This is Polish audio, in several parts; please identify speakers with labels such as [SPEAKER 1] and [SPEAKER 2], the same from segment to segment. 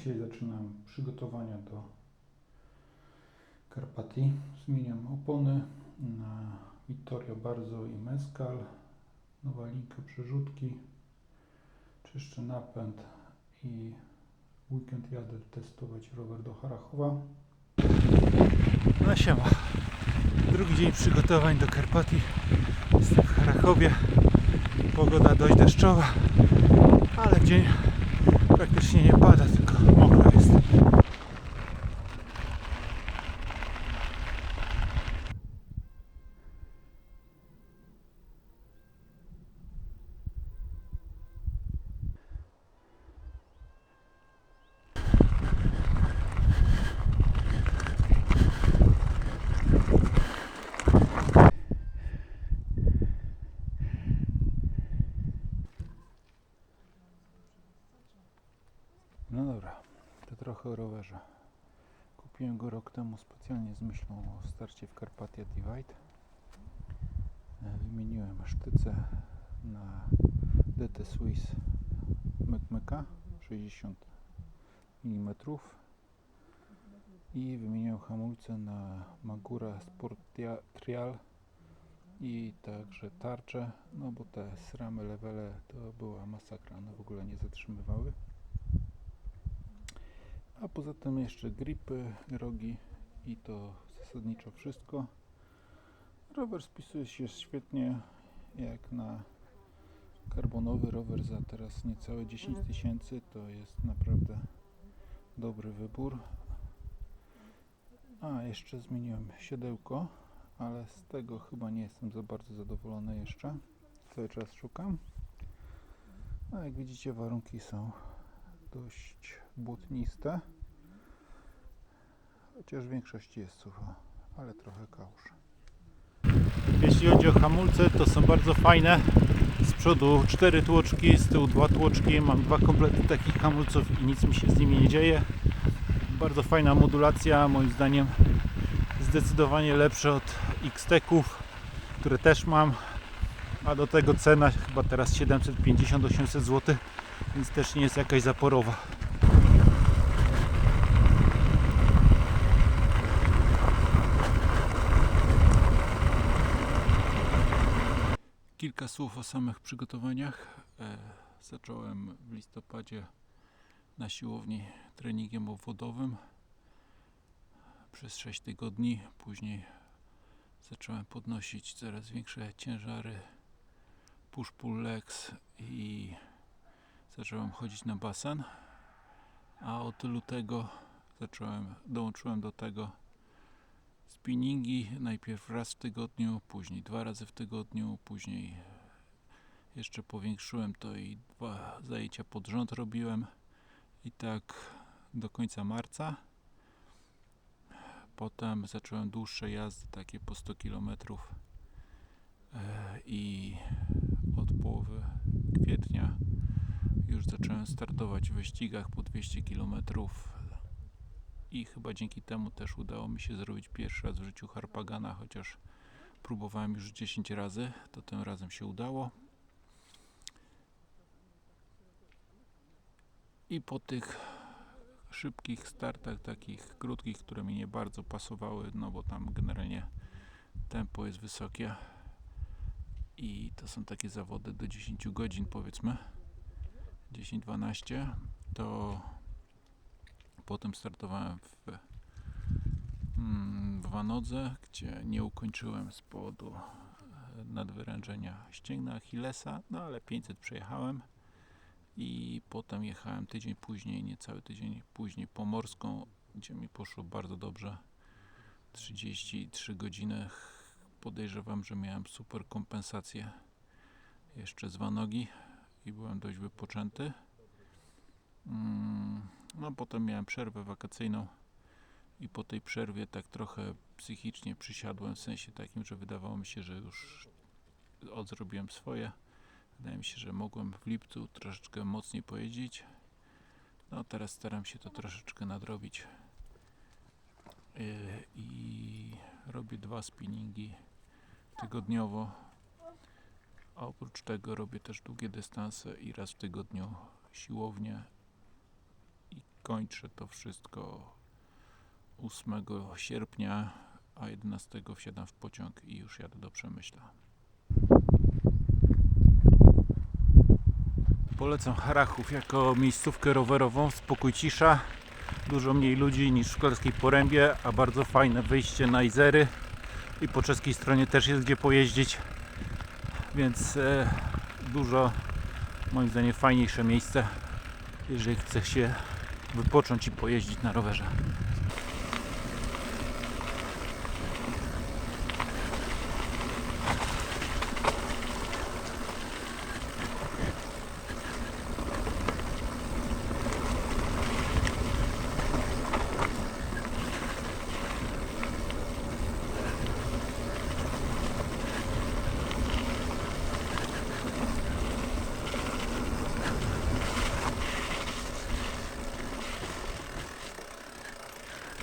[SPEAKER 1] Dzisiaj zaczynam przygotowania do Karpatii. Zmieniam opony na Vittorio Barzo i Mescal. Nowa linka przerzutki. Czyszczę napęd i weekend jadę testować rower do Harachowa. No siema. Drugi dzień przygotowań do Karpatii. Jestem w Harachowie. Pogoda dość deszczowa, ale dzień 新年不打灯卡。No dobra, to trochę o rowerze. Kupiłem go rok temu specjalnie z myślą o starcie w Carpathia Divide. E, Wymieniłem sztyce na DT Swiss McMeka 60 mm i wymieniłem hamulce na Magura Sport Trial i także tarcze, no bo te sramy levele to była masakra, one w ogóle nie zatrzymywały. Poza tym jeszcze gripy, rogi i to zasadniczo wszystko. Rower spisuje się świetnie jak na karbonowy rower za teraz niecałe 10 tysięcy. To jest naprawdę dobry wybór. A jeszcze zmieniłem siodełko, ale z tego chyba nie jestem za bardzo zadowolony jeszcze. Cały czas szukam. A jak widzicie warunki są dość błotniste. Chociaż w większości jest sucho, ale trochę kałuż. Jeśli chodzi o hamulce, to są bardzo fajne. Z przodu cztery tłoczki, z tyłu dwa tłoczki. Mam dwa komplety takich hamulców i nic mi się z nimi nie dzieje. Bardzo fajna modulacja, moim zdaniem zdecydowanie lepsze od X-Teków, które też mam. A do tego cena chyba teraz 750-800 zł, więc też nie jest jakaś zaporowa. Kilka słów o samych przygotowaniach. E, zacząłem w listopadzie na siłowni treningiem obwodowym przez 6 tygodni. Później zacząłem podnosić coraz większe ciężary push-pull legs i zacząłem chodzić na basen. A od lutego zacząłem, dołączyłem do tego spinningi. Najpierw raz w tygodniu, później dwa razy w tygodniu, później jeszcze powiększyłem to i dwa zajęcia pod rząd robiłem. I tak do końca marca. Potem zacząłem dłuższe jazdy, takie po 100 km. I od połowy kwietnia już zacząłem startować w wyścigach po 200 km. I chyba dzięki temu też udało mi się zrobić pierwszy raz w życiu Harpagana, chociaż próbowałem już 10 razy, to tym razem się udało. I po tych szybkich startach, takich krótkich, które mi nie bardzo pasowały, no bo tam generalnie tempo jest wysokie i to są takie zawody do 10 godzin powiedzmy 10-12 to potem startowałem w, mm, w Wanodze, gdzie nie ukończyłem z powodu e, nadwyrężenia ścięgna Achillesa, no ale 500 przejechałem i potem jechałem tydzień później, niecały tydzień później pomorską, gdzie mi poszło bardzo dobrze 33 godziny podejrzewam, że miałem super kompensację jeszcze z Wanogi i byłem dość wypoczęty. Mm, No potem miałem przerwę wakacyjną i po tej przerwie tak trochę psychicznie przysiadłem, w sensie takim, że wydawało mi się, że już odrobiłem swoje. Wydaje mi się, że mogłem w lipcu troszeczkę mocniej pojeździć. No teraz staram się to troszeczkę nadrobić. Yy, I robię dwa spinningi tygodniowo. A oprócz tego robię też długie dystanse i raz w tygodniu siłownię kończę to wszystko 8 sierpnia, a 11 wsiadam w pociąg i już jadę do Przemyśla. Polecam Harachów jako miejscówkę rowerową, spokój cisza, dużo mniej ludzi niż w Szklarskiej Porębie, a bardzo fajne wyjście na Izery. I po czeskiej stronie też jest gdzie pojeździć, więc e, dużo moim zdaniem fajniejsze miejsce, jeżeli chce się wypocząć i pojeździć na rowerze.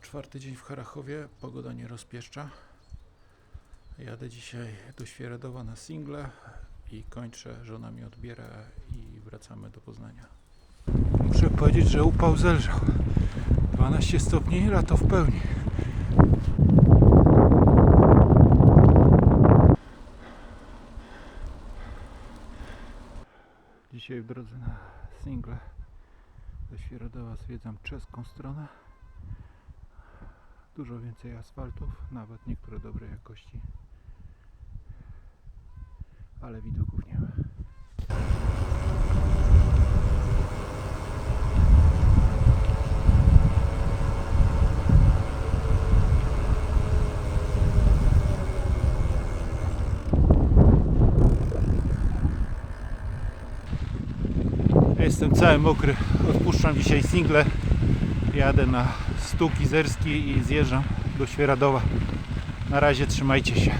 [SPEAKER 1] czwarty dzień w Harachowie, pogoda nie rozpieszcza. Jadę dzisiaj do Świeradowa na single i kończę, żona mi odbiera i wracamy do Poznania. Muszę powiedzieć, że upał zelżał. 12 stopni, lato w pełni. Dzisiaj w drodze na single do Świeradowa zwiedzam czeską stronę. Dużo więcej asfaltów, nawet niektóre dobrej jakości. Ale widoków nie ma. Jestem cały mokry. Odpuszczam dzisiaj single. Jadę na Stół Kizerski i zjeżdżam do Świeradowa. Na razie trzymajcie się.